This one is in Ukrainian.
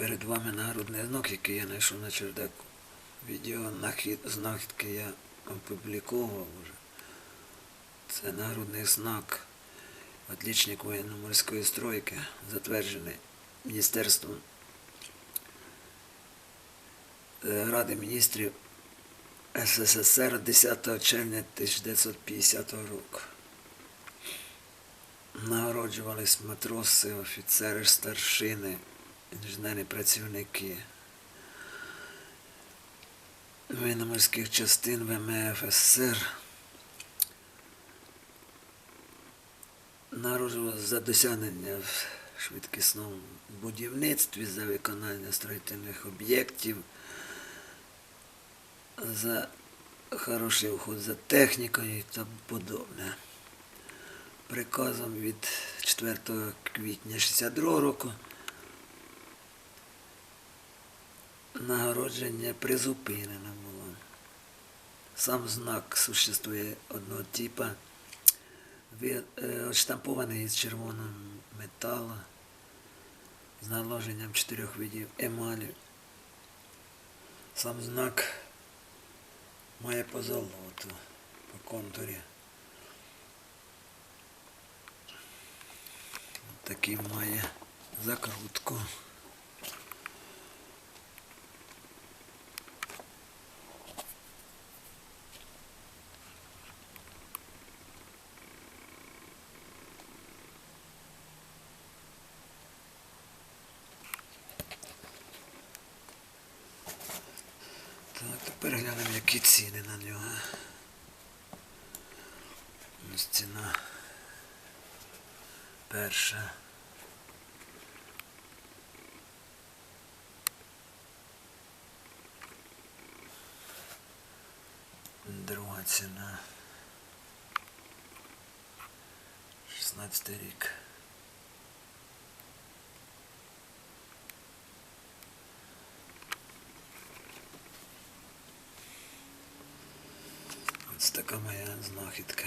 Перед вами нагрудний знак, який я знайшов на чердаку. Відео нахід, знахідки я опубліковував вже. Це нагрудний знак отличник воєнно-морської стройки, затверджений Міністерством е, Ради міністрів СССР 10 червня 1950 року. Нагороджувались матроси, офіцери, старшини, інженерні працівники воєнно-морських частин ВМФ СССР. Нагороджувались за досягнення в швидкісному будівництві, за виконання строїтельних об'єктів, за хороший уход за технікою і тому подобне приказом від 4 квітня 62 року нагородження призупинено було. Сам знак существує одного е, отштампований із червоного металу, з наложенням чотирьох видів емалі. Сам знак має позолоту по контурі. Такий має закрутку. Так, тепер глянемо, які ціни на нього. Ось ціна перша. Друга ціна. 16 рік. Ось така моя знахідка.